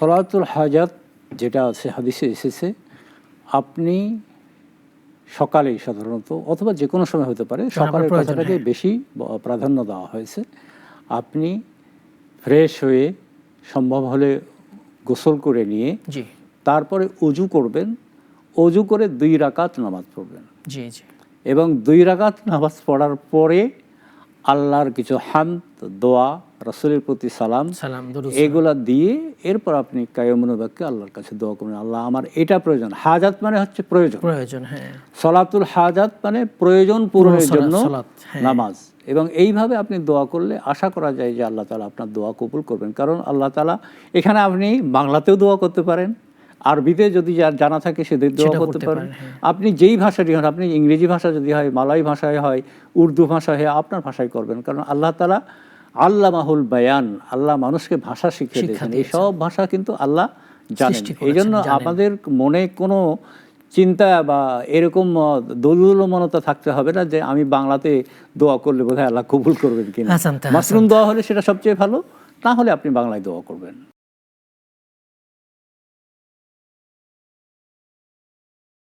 সলাতুল হাজাত যেটা আছে হাদিসে এসেছে আপনি সকালেই সাধারণত অথবা যে কোনো সময় হতে পারে সকালের কথাটাকে বেশি প্রাধান্য দেওয়া হয়েছে। আপনি ফ্রেশ হয়ে সম্ভব হলে গোসল করে নিয়ে তারপরে অজু করবেন। অজু করে দুই রাকাত নামাজ পড়বেন। জি জি। এবং দুই রাকাত নামাজ পড়ার পরে আল্লাহর কিছু হান্ত দোয়া রসুলের প্রতি সালাম সালাম এগুলা দিয়ে এরপর আপনি কায়মনোবাক্যে আল্লাহর কাছে দোয়া করবেন আল্লাহ আমার এটা প্রয়োজন। হাজাত মানে হচ্ছে প্রয়োজন। প্রয়োজন হ্যাঁ। সলাতুল হাজাত মানে প্রয়োজন পূরণের জন্য হ্যাঁ। নামাজ। এবং এইভাবে আপনি দোয়া করলে আশা করা যায় যে আল্লাহ তালা আপনার দোয়া কবুল করবেন। কারণ আল্লাহ তালা এখানে আপনি বাংলাতেও দোয়া করতে পারেন আরবিতে যদি যার জানা থাকে সে দোয়া করতে পারেন হ্যাঁ। আপনি যেই ভাষাটি হন আপনি ইংরেজি ভাষা যদি হয় মালয় ভাষায় হয় উর্দু ভাষায় হয় আপনার ভাষায় করবেন। কারণ আল্লাহ তালা আল্লাহ মাহুল বায়ান আল্লাহ মানুষকে ভাষা শিখিয়ে দিয়েছেন। এই সব ভাষা কিন্তু আল্লাহ জানেন। এই জন্য আমাদের মনে কোনো চিন্তা বা এরকম দোলুলমনতা থাকতে হবে না যে আমি বাংলাতে দোয়া করলে বোধহয় আল্লাহ কবুল করবেন কিনা। মাশরুম দোয়া হলে সেটা সবচেয়ে ভালো না হলে আপনি বাংলায় দোয়া করবেন।